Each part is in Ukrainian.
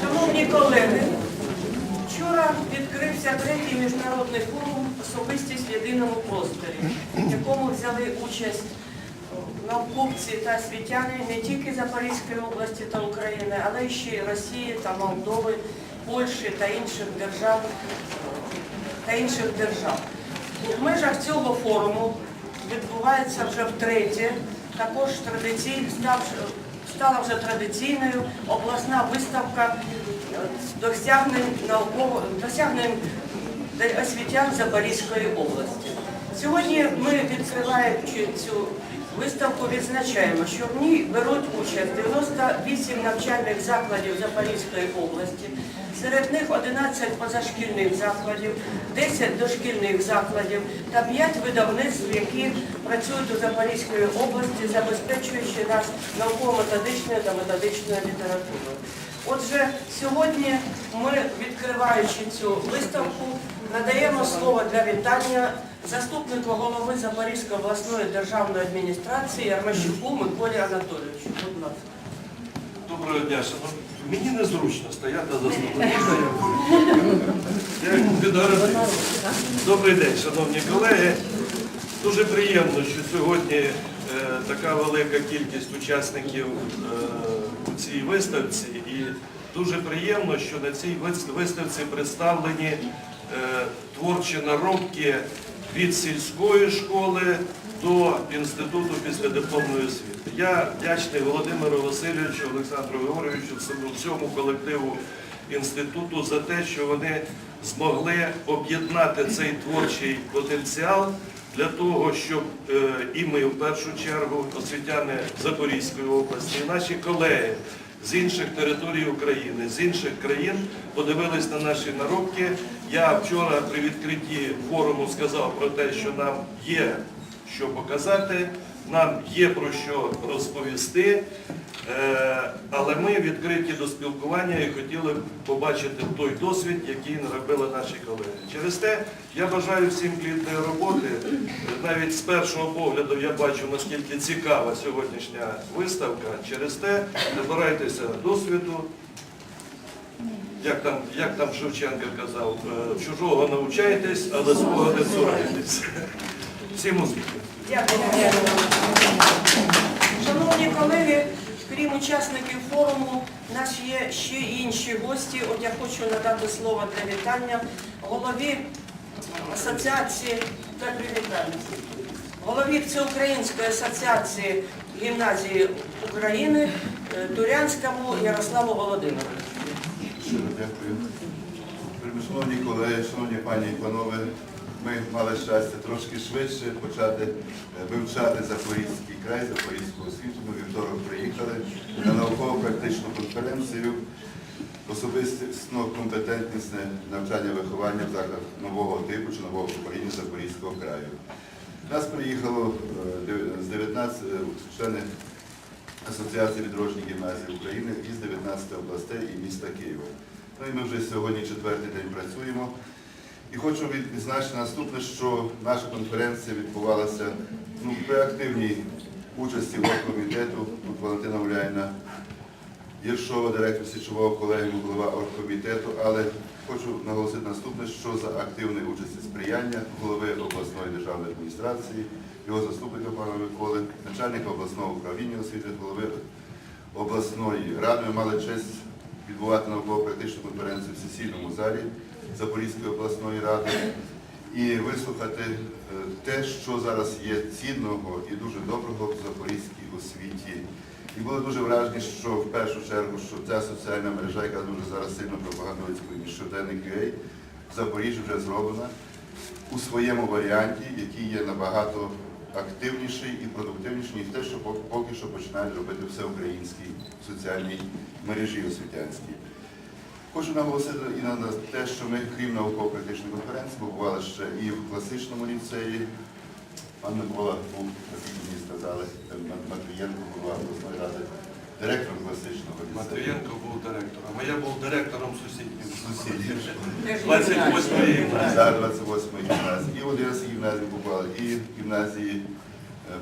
Шановні колеги, вчора відкрився третій міжнародний форум особистість в єдиному просторі, в якому взяли участь науковці та світяни не тільки Запорізької області та України, але ще й Росії та Молдови, Польщі та інших держав та інших держав. У межах цього форуму відбувається вже втретє, також традиційно стала вже традиційною обласна виставка досягнень освітян Запорізької області. Сьогодні ми, відкриваючи цю виставку, відзначаємо, що в ній беруть участь 98 навчальних закладів Запорізької області, серед них 11 позашкільних закладів, 10 дошкільних закладів та 5 видавництв, які працюють у Запорізької області, забезпечуючи нас науково-методичною та методичною літературою. Отже, сьогодні ми, відкриваючи цю виставку, надаємо слово для вітання заступнику голови Запорізької обласної державної адміністрації Ярмащуку Миколі Анатолійовичу. Будь ласка. Доброго дня, шановні. Мені незручно стояти за столом. Добрий день, шановні колеги. Дуже приємно, що сьогодні е, така велика кількість учасників е, у цій виставці. І дуже приємно, що на цій виставці представлені е, творчі наробки від сільської школи до інституту післядипломної освіти. Я вдячний Володимиру Васильовичу, Олександру Георгійовичу, всьому- колективу інституту за те, що вони змогли об'єднати цей творчий потенціал для того, щоб е, і ми в першу чергу, освітяни Запорізької області, і наші колеги з інших територій України, з інших країн подивились на наші наробки. Я вчора при відкритті форуму сказав про те, що нам є що показати, нам є про що розповісти, е, але ми відкриті до спілкування і хотіли б побачити той досвід, який наробили наші колеги. Через те я бажаю всім плідної роботи. Навіть з першого погляду я бачу, наскільки цікава сьогоднішня виставка. Через те набирайтеся досвіду. Як там, як там Шевченко казав, е, чужого навчайтесь, але свого не цурайтесь. Всім успіхів! Дякую. Шановні колеги, крім учасників форуму, у нас є ще інші гості. От я хочу надати слово для вітання голові асоціації та привітання. Голові Всеукраїнської асоціації гімназії України е, Турянському Ярославу Володимировичу. Дякую. Шановні колеги, шановні пані і панове, ми мали щастя трошки швидше почати е, вивчати Запорізький край, Запорізьку освіту. Ми вівторок приїхали на науково-практичну конференцію особистісно компетентність навчання виховання в закладах нового типу чи нового покоління Запорізького краю. Нас приїхало е, з 19 е, члени Асоціації відродження гімназії України із 19 областей і міста Києва. Ну і ми вже сьогодні четвертий день працюємо. І хочу відзначити наступне, що наша конференція відбувалася ну, при активній участі оргкомітету. Тут Валентина Гуляйна Єршова, директор січового колегіуму, голова оргкомітету, але хочу наголосити наступне, що за активної участі сприяння голови обласної державної адміністрації, його заступника пана Миколи, начальника обласного управління освіти, голови обласної ради. Ми мали честь відбувати науково-практичну конференцію в сесійному залі Запорізької обласної ради і вислухати е, те, що зараз є цінного і дуже доброго в запорізькій освіті. І були дуже вражені, що в першу чергу, що ця соціальна мережа, яка дуже зараз сильно пропагандується щоденник UA, в Запоріжжі вже зроблена у своєму варіанті, який є набагато активніший і продуктивніший, ніж те, що поки що починають робити всеукраїнській соціальній мережі освітянській. Хочу наголосити і на те, що ми, крім науково-критичної конференції, побували ще і в класичному ліцеї. Пан Микола був, як мені сказали, Матвієнко, голова обласної ради директором класичного ліцею. Матвієнко був директором, а я був директором Сусідів. 28-ї гімназії. За 28 гімназії. І в Одеській гімназії побували, і в гімназії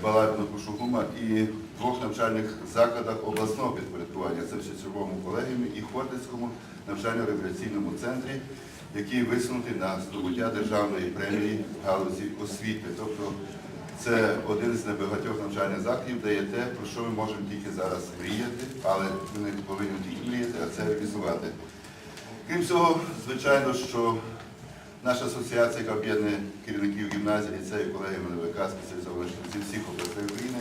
Баладного Кушугума, і в двох навчальних закладах обласного підпорядкування. Це в Січовому колегіумі і Хортицькому навчально-революційному центрі, який висунутий на здобуття державної премії галузі освіти. Тобто це один з небагатьох навчальних закладів, де є те, про що ми можемо тільки зараз мріяти, але ми не повинні тільки мріяти, а це реалізувати. Крім цього, звичайно, що наша асоціація, яка об'єднує керівників гімназії, ліцею, колегів НВК, зі всіх областей України,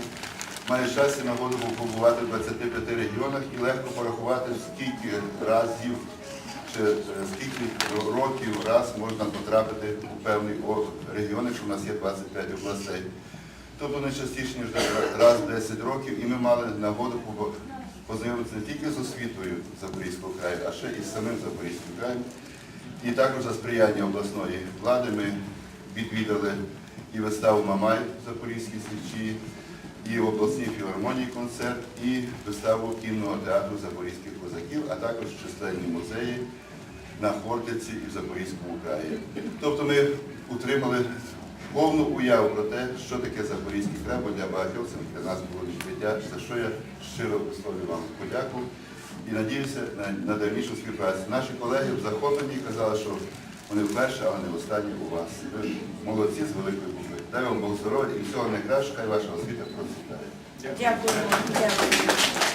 має щастя нагоду побувати в 25 регіонах і легко порахувати, скільки разів чи е, скільки років раз можна потрапити у певний регіон, якщо в нас є 25 областей. Тобто не частіше, ніж раз в 10 років, і ми мали нагоду познайомитися не тільки з освітою Запорізького краю, а ще і з самим Запорізьким краєм. І також за сприяння обласної влади ми відвідали і виставу Мамай в Запорізькій слідчі, і обласній філармонії концерт, і виставу кінного театру Запорізьких козаків, а також численні музеї на Хортиці і в Запорізькому краї. Тобто ми утримали повну уяву про те, що таке Запорізький край, бо для багатьох це для нас було відкриття, за що я щиро висловлюю вам подяку і надіюся на, на дальнішу співпрацю. Наші колеги в захопленні казали, що вони вперше, а не останні у вас. Ви молодці з великої букви. Дай вам Бог здоров'я і всього найкращого, хай ваша освіта процвітає. Дякую. Дякую.